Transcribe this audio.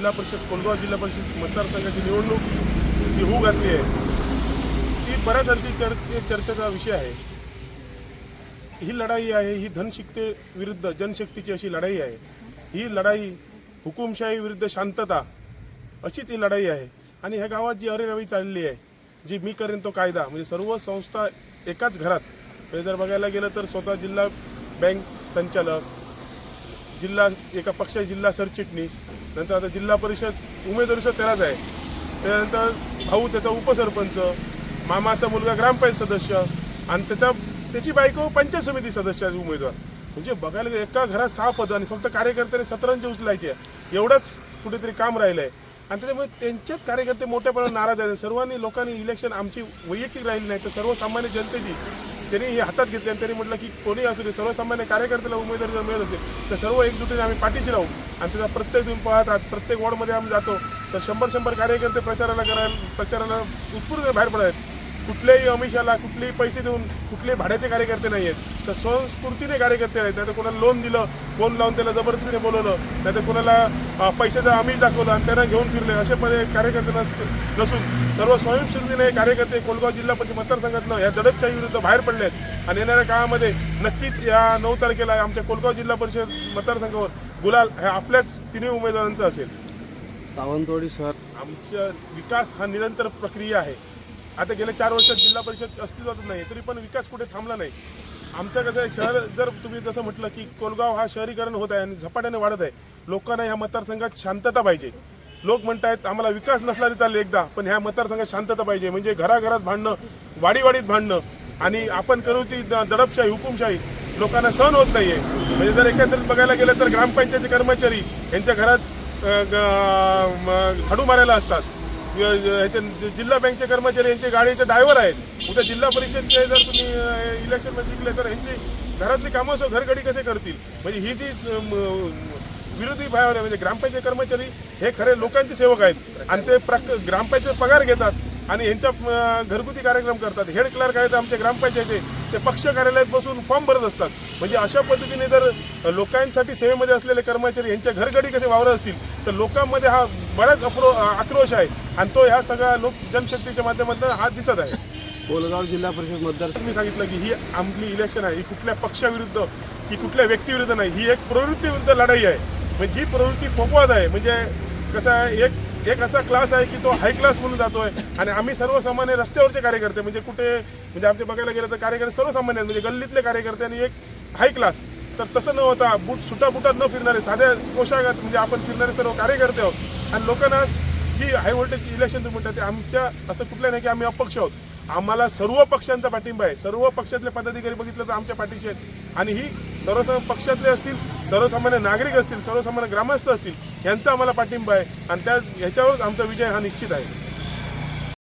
जिल्हा परिषद कोलगाव जिल्हा परिषद मतदारसंघाची निवडणूक जी होऊ घातली आहे ती बऱ्याच आणखी चर् चर्चेचा विषय आहे. ही लढाई आहे ही धनशक्ती विरुद्ध जनशक्तीची अशी लढाई आहे. ही लढाई हुकुमशाही विरुद्ध शांतता अशी ती लढाई आहे. आणि ह्या गावात जी अरेरावी चालली आहे जी मी करेन तो कायदा म्हणजे सर्व संस्था एकाच घरात म्हणजे जर बघायला गेलं तर स्वतः जिल्हा बँक संचालक जिल्हा एका पक्षाचे जिल्हा सरचिटणीस नंतर आता जिल्हा परिषद उमेदवारी सुद्धा त्यालाच आहे. त्यानंतर भाऊ त्याचा उपसरपंच मामाचा मुलगा ग्रामपंचायत सदस्य आणि त्याचा त्याची बायको पंचायत समिती सदस्य आहे उमेदवार. म्हणजे बघायला गेलं एका घरात सहा पदं आणि फक्त कार्यकर्त्यांनी सतरांचे उचलायचे एवढंच कुठेतरी काम राहिलं आहे आणि त्याच्यामुळे त्यांचेच कार्यकर्ते मोठ्या प्रमाणात नाराज आहेत. सर्वांनी लोकांनी इलेक्शन आमची वैयक्तिक राहिली नाही तर सर्वसामान्य जनतेची त्यांनी हे हातात घेतले आणि त्यांनी म्हटलं की कोणी असू दे सर्वसामान्य कार्यकर्त्याला उमेदवारी जर मिळत असेल तर सर्व एकजुटीने आम्ही पाठीशी राहू आणि त्याचा प्रत्येक तुम्ही पाहतात प्रत्येक वॉर्डमध्ये आम्ही जातो. तर शंभर शंभर कार्यकर्ते प्रचाराला करायला प्रचाराला उत्स्फूर्त बाहेर पडत आहेत कुठल्याही अमिषाला कुठलेही पैसे देऊन कुठलेही भाड्याचे कार्यकर्ते नाही आहेत. तर स्वस्फूर्तीने कार्यकर्ते आहेत. नाही तर कोणाला लोन दिलं फोन लावून त्याला जबरदस्तीने बोलवलं नाही तर कोणाला पैशाचं आमिष दाखवलं आणि त्यांना घेऊन फिरले असे मध्ये कार्यकर्ते नस- नसून सर्व स्वयंस्फूर्तीने कार्यकर्ते कोलगाव जिल्हा परिषद मतदारसंघातनं या दडपशाही विरुद्ध बाहेर पडले आहेत आणि येणाऱ्या काळामध्ये नक्कीच या नऊ तारखेला आमच्या कोलगाव जिल्हा परिषद मतदारसंघावर गुलाल हे आपल्याच तिन्ही उमेदवारांचा असेल. सावंतवाडी शहर. आमचा विकास हा निरंतर प्रक्रिया आहे. आता गेल्या चार वर्षात जिल्हा परिषद अस्तित्वात नाही तरी पण विकास कुठे थांबला नाही. आमचं कसं आहे शहर जर तुम्ही जसं म्हटलं की कोलगाव हा शहरीकरण होत आहे आणि झपाट्याने वाढत आहे लोकांना ह्या मतदारसंघात शांतता पाहिजे. लोक म्हणत आहेत आम्हाला विकास नसला तरी चालेल एकदा पण ह्या मतदारसंघात शांतता पाहिजे म्हणजे घराघरात भांडणं वाडीवाडीत भांडणं आणि आपण करू ती द- दडपशाही हुकुमशाही लोकांना सहन होत नाहीये. म्हणजे जर एकंदरीत बघायला गेलं तर ग्रामपंचायतचे कर्मचारी यांच्या घरात ग- झाडू मारायला असतात. जिल्हा बँकचे कर्मचारी यांचे गाडीचे ड्रायव्हर आहेत. उद्या जिल्हा परिषदचे जर तुम्ही इलेक्शनमध्ये जिंकले तर यांची घरातली कामं सो घरगडी कसे करतील? म्हणजे ही जी विरोधी म- विरोधी म्हणजे ग्रामपंचायत कर्मचारी हे खरे लोकांचे सेवक आहेत. आणि ते प्रक ग्रामपंचायत पगार घेतात आणि यांच्या घरगुती कार्यक्रम करतात. हेड क्लर्क आहेत आमच्या ग्रामपंचायतीचे. ते पक्ष कार्यालयात बसून फॉर्म भरत असतात. म्हणजे अशा पद्धतीने जर लोकांसाठी सेवेमध्ये असलेले कर्मचारी यांच्या घरगडी कसे वावरत असतील तर लोकांमध्ये हा बराच अप्रो आक्रोश आहे. आणि तो ह्या सगळ्या लोक जनशक्तीच्या माध्यमातून हा दिसत आहे. कोलगाव जिल्हा परिषद मतदार मी सांगितलं की ही आपली इलेक्शन आहे. ही कुठल्या पक्षाविरुद्ध ही कुठल्या व्यक्तीविरुद्ध नाही. ही एक प्रवृत्तीविरुद्ध लढाई आहे. म्हणजे ही प्रवृत्ती फोपवाद आहे. म्हणजे कसं आहे एक एक असा क्लास आहे की तो हाय क्लास म्हणून जातोय. आणि आम्ही सर्वसामान्य रस्त्यावरचे कार्यकर्ते म्हणजे कुठे म्हणजे आमचे बघायला गेलं तर कार्यकर्ते सर्वसामान्य म्हणजे गल्लीतले कार्यकर्ते आणि एक हाय क्लास तर तसं न होता बूट सुटा बुटात न फिरणारे साध्या पोशाखात म्हणजे आपण फिरणारे सर्व कार्यकर्ते आहोत. आणि लोकांना जी हाय व्होल्टेज इलेक्शन तुम्ही म्हणतात ते आमच्या असं कुठलं नाही की आम्ही अपक्ष आहोत. आम्हाला सर्व पक्षांचा पाठिंबा आहे. सर्व पक्षातले पदाधिकारी बघितलं तर आमच्या पाठीशी आहेत. आणि ही सर्व पक्षातले असतील सर्वसामान्य नागरिक असतील सर्वसामान्य ग्रामस्थ असतील यांचा आम्हाला पाठिंबा आहे. आणि त्या ह्याच्यावरच आमचा विजय हा निश्चित आहे.